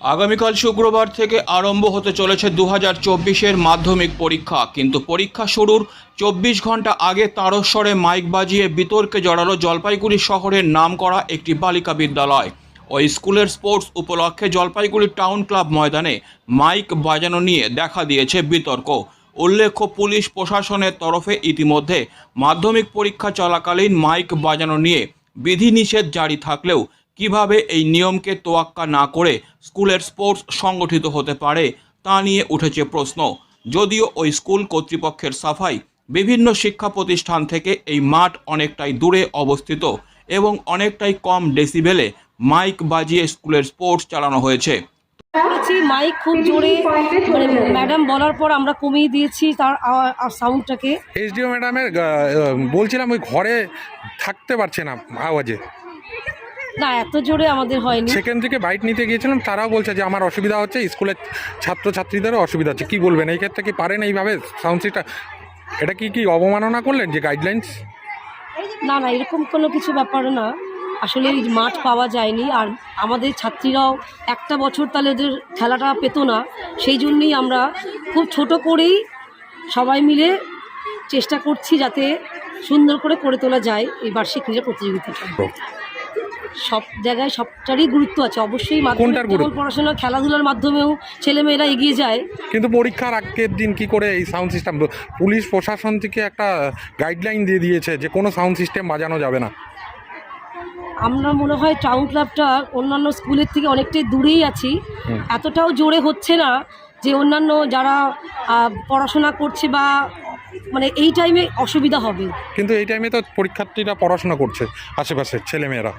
আগামীকাল শুক্রবার থেকে আরম্ভ হতে চলেছে দু হাজার চব্বিশের মাধ্যমিক পরীক্ষা। কিন্তু পরীক্ষা শুরুর চব্বিশ ঘণ্টা আগে তারস্বরে মাইক বাজিয়ে বিতর্কে জড়ালো জলপাইগুড়ি শহরের নাম করা একটি বালিকা বিদ্যালয়। ওই স্কুলের স্পোর্টস উপলক্ষে জলপাইগুড়ি টাউন ক্লাব ময়দানে মাইক বাজানো নিয়ে দেখা দিয়েছে বিতর্ক। উল্লেখ্য, পুলিশ প্রশাসনের তরফে ইতিমধ্যে মাধ্যমিক পরীক্ষা চলাকালীন মাইক বাজানো নিয়ে বিধিনিষেধ জারি থাকলেও কীভাবে এই নিয়মকে তোয়াক্কা না করে স্কুলের স্পোর্টস সংগঠিত হতে পারে তা নিয়ে উঠেছে প্রশ্ন। যদিও ওই স্কুল কর্তৃপক্ষের সাফাই বিভিন্ন শিক্ষা প্রতিষ্ঠান থেকে এই মাঠ অনেকটাই দূরে অবস্থিত এবং অনেকটাই কম ডেসিবেলে মাইক বাজিয়ে স্কুলের স্পোর্টস চালানো হয়েছে। মাইক খুব জোরে মানে ম্যাডাম বলার পর আমরা কমিয়ে দিয়েছি তার সাউন্ডটাকে। এসডিও ম্যাডামের বলছিলাম ওই ঘরে থাকতে পারছে না আওয়াজে। না এত জোরে আমাদের হয়নি। সেখান থেকে বাইট নিতে গিয়েছিলাম তারাও বলছে যে আমার অসুবিধা হচ্ছে স্কুলের ছাত্রছাত্রীদেরও অসুবিধা হচ্ছে। কি বলবেন? এই ক্ষেত্রে কি পারেন এইভাবে? সাউন্ড সিস্টেম এটা কি কি অবমাননা করলেন যে গাইডলাইন্স না না এরকম কোনো কিছু ব্যাপার না। আসলে এই মাঠ পাওয়া যায়নি আর আমাদের ছাত্রীরাও একটা বছর তাহলে ওদের খেলাটা পেতো না। সেই জন্যই আমরা খুব ছোট করেই সবাই মিলে চেষ্টা করছি যাতে সুন্দর করে করে তোলা যায় এই বার্ষিক ক্রীড়া প্রতিযোগিতাটা। সব জায়গায় সবটারই গুরুত্ব আছে। অবশ্যই কোনটার গুরুত্ব? পড়াশোনা খেলাধুলার মাধ্যমেও ছেলেমেয়েরা এগিয়ে যায়। কিন্তু পরীক্ষার আগের দিন কি করে এই সাউন্ড সিস্টেম পুলিশ প্রশাসন থেকে একটা গাইডলাইন দিয়ে দিয়েছে যে কোনো সাউন্ড সিস্টেম বাজানো যাবে না। আমরা মনে হয় টাউন ক্লাবটা অন্যান্য স্কুলের থেকে অনেকটাই দূরেই আছি। হুম। এতটাও জোরে হচ্ছে না যে অন্যান্য যারা আহ, পড়াশোনা করছে বা মানে এই টাইমে অসুবিধা হবে। কিন্তু এই টাইমে তো পরীক্ষার্থীরা পড়াশোনা করছে আশেপাশে ছেলেমেয়েরা।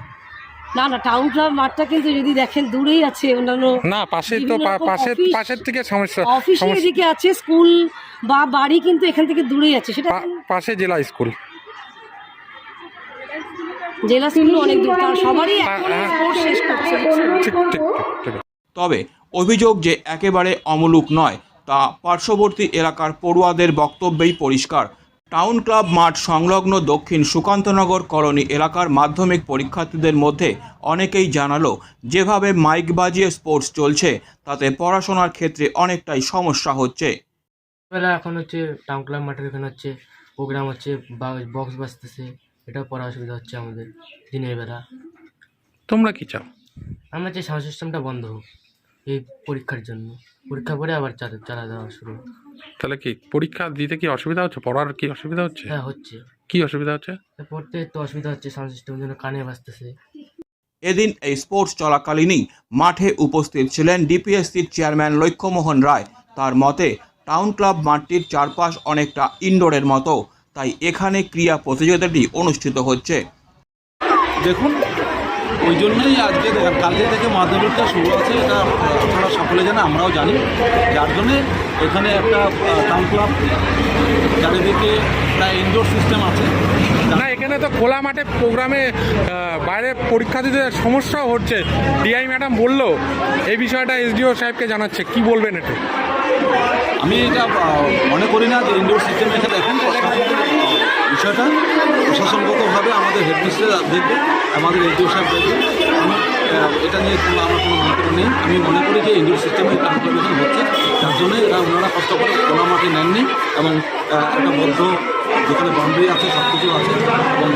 না না টাউন ক্লাব মাঠটা কিন্তু যদি দেখেন দূরেই আছে অন্যান্য না পাশের তো বিভিন্ন পা- রকম পাশের থেকে সমস্যা অফিসে সমস্যা এদিকে আছে স্কুল বা বাড়ি কিন্তু এখান থেকে দূরেই আছে সেটা পাশে জেলা স্কুল জেলা স্কুল অনেক দূর তার সবারই এখন হ্যাঁ। শেষ করছে। তবে অভিযোগ যে একেবারে অমূলক নয় তা পার্শ্ববর্তী এলাকার পড়ুয়াদের বক্তব্যেই পরিষ্কার। টাউন ক্লাব মাঠ সংলগ্ন দক্ষিণ সুকান্তনগর কলোনি এলাকার মাধ্যমিক পরীক্ষার্থীদের মধ্যে অনেকেই জানালো যেভাবে মাইক বাজিয়ে স্পোর্টস চলছে তাতে পড়াশোনার ক্ষেত্রে অনেকটাই সমস্যা হচ্ছে। বেলা এখন হচ্ছে টাউন ক্লাব মাঠের এখানে হচ্ছে প্রোগ্রাম হচ্ছে বা বক্স বাজতেছে এটাও পড়া অসুবিধা হচ্ছে আমাদের দিনের বেলা। তোমরা কি চাও? আমরা চাই সাউন্ড সিস্টেমটা বন্ধ হোক এই পরীক্ষার জন্য। পরীক্ষা করে আবার চালা চালা দেওয়া শুরু। হোক। তাহলে কি পরীক্ষা দিতে কি অসুবিধা হচ্ছে? পড়ার কি অসুবিধা হচ্ছে? হ্যাঁ হচ্ছে। কি অসুবিধা হচ্ছে? পড়তে তো অসুবিধা হচ্ছে সাউন্ড সিস্টেমের জন্য কানে বাজতেছে। এদিন এই স্পোর্টস চলাকালীনই মাঠে উপস্থিত ছিলেন ডিপিএসসির চেয়ারম্যান লক্ষ্যমোহন রায়। তার মতে টাউন ক্লাব মাঠটির চারপাশ অনেকটা ইনডোরের মতো তাই এখানে ক্রীড়া প্রতিযোগিতাটি অনুষ্ঠিত হচ্ছে। দেখুন ওই জন্যই আজকে কালকে থেকে মাধ্যমিকটা শুরু আছে এটা আপনারা সকলে জানে আমরাও জানি। যার জন্যে এখানে একটা টাউন ক্লাব চারিদিকে প্রায় ইনডোর সিস্টেম আছে। না এখানে তো খোলা মাঠে প্রোগ্রামে বাইরে পরীক্ষার্থীদের সমস্যাও হচ্ছে। ডিআই ম্যাডাম বলল এই বিষয়টা এসডিও সাহেবকে জানাচ্ছে কি বলবেন এটা আমি এটা মনে করি না যে ইনডোর সিস্টেম এখানে দেখেন বিষয়টা প্রশাসনগতভাবে আমাদের হেডমিস্টার দেখবে, আমাদের এসডিও সাহেব দেখবে। আমি এটা নিয়ে কোনো আমার কোনো মন্তব্য নেই। আমি মনে করি যে ইনডোর সিস্টেমে ট্রান্সফরমেশন হচ্ছে। তার জন্য এরা ওনারা কষ্ট করে খোলা মাঠে নেননি এবং একটা বদ্ধ, যেখানে বাউন্ডারি আছে সব কিছু আছে, এবং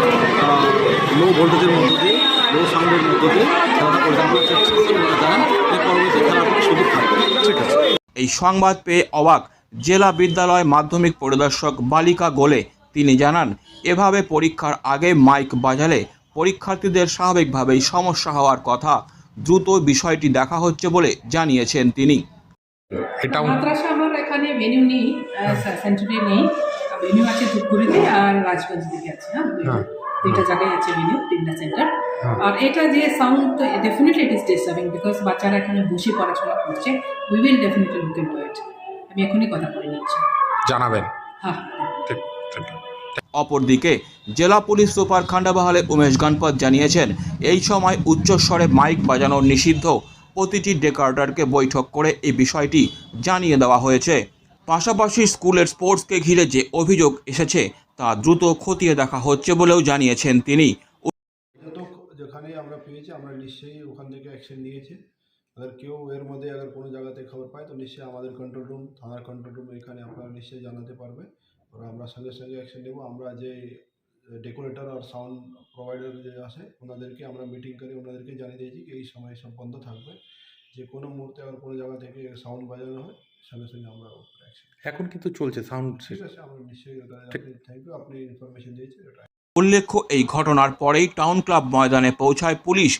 লো ভোল্টেজের মধ্য দিয়ে লো সাউন্ডের মধ্য দিয়ে খেলাটা পরিচালনা করছে। ওনারা জানেন যে পরবর্তী খেলার কোনো সুযোগ থাকবে ঠিক আছে। এই সংবাদ পেয়ে অবাক জেলা বিদ্যালয় মাধ্যমিক পরিদর্শক বালিকা গোলে তিনি জানান এভাবে পরীক্ষার আগে মাইক বাজালে পরীক্ষার্থীদের স্বাভাবিকভাবেই সমস্যা হওয়ার কথা। দ্রুত বিষয়টি দেখা হচ্ছে বলে জানিয়েছেন তিনি। এটা মাদ্রাসা আমার এখানে ভেনিউ নেই সেন্টারে নেই। ভেনিউ আছে ধূপগুড়িতে আর রাজগঞ্জ দিকে আছে হ্যাঁ? দুইটা- দুইটা জায়গায় আছে ভেনিউ তিনটা সেন্টার আর এটা যে sound definitely it is disturbing because বাচ্চারা এখানে বসে পড়াশোনা করছে। We will definitely look into it আমি এখনই কথা বলে নিচ্ছি। জানাবেন। হ্যাঁ। ঠিক। অপরদিকে জেলা পুলিশ সুপার খান্ডাবাহালে উমেশ গণপত জানিয়েছেন এই সময় উচ্চস্বরে মাইক বাজানো নিষিদ্ধ প্রতিটি ডেকার্ডারকে বৈঠক করে এই বিষয়টি জানিয়ে দেওয়া হয়েছে। পাশাপাশি স্কুলের স্পোর্টসকে ঘিরে যে অভিযোগ এসেছে তা দ্রুত খতিয়ে দেখা হচ্ছে বলেও জানিয়েছেন তিনি। যেখানে আমরা পেয়েছি আমরা নিশ্চয়ই ওখান থেকে অ্যাকশন নিয়েছি। আর কেউ এর মধ্যে আগে কোনো জায়গাতে খবর পায় তো নিশ্চয়ই আমাদের কন্ট্রোল রুম থানার কন্ট্রোল রুম এখানে আপনারা নিশ্চয়ই জানাতে পারবে আর আমরা সঙ্গে সঙ্গে অ্যাকশন নেব। আমরা যে ডেকোরেটর আর সাউন্ড প্রোভাইডার যে আছে ওনাদেরকে আমরা মিটিং করে ওনাদেরকে জানিয়ে দিয়েছি কি এই সময় সব বন্ধ থাকবে। যে কোনো মুহূর্তে আবার কোনো জায়গা থেকে সাউন্ড বাজানো হয় সঙ্গে সঙ্গে আমরা এখন কিন্তু চলছে সাউন্ড ঠিক আছে আমরা নিশ্চয়ই ওটা আপনি থ্যাংক ইউ আপনি ইনফরমেশন দিয়েছেন ওটা উল্লেখ্য এই ঘটনার পরেই টাউন ক্লাব ময়দানে পৌঁছায় পুলিশ।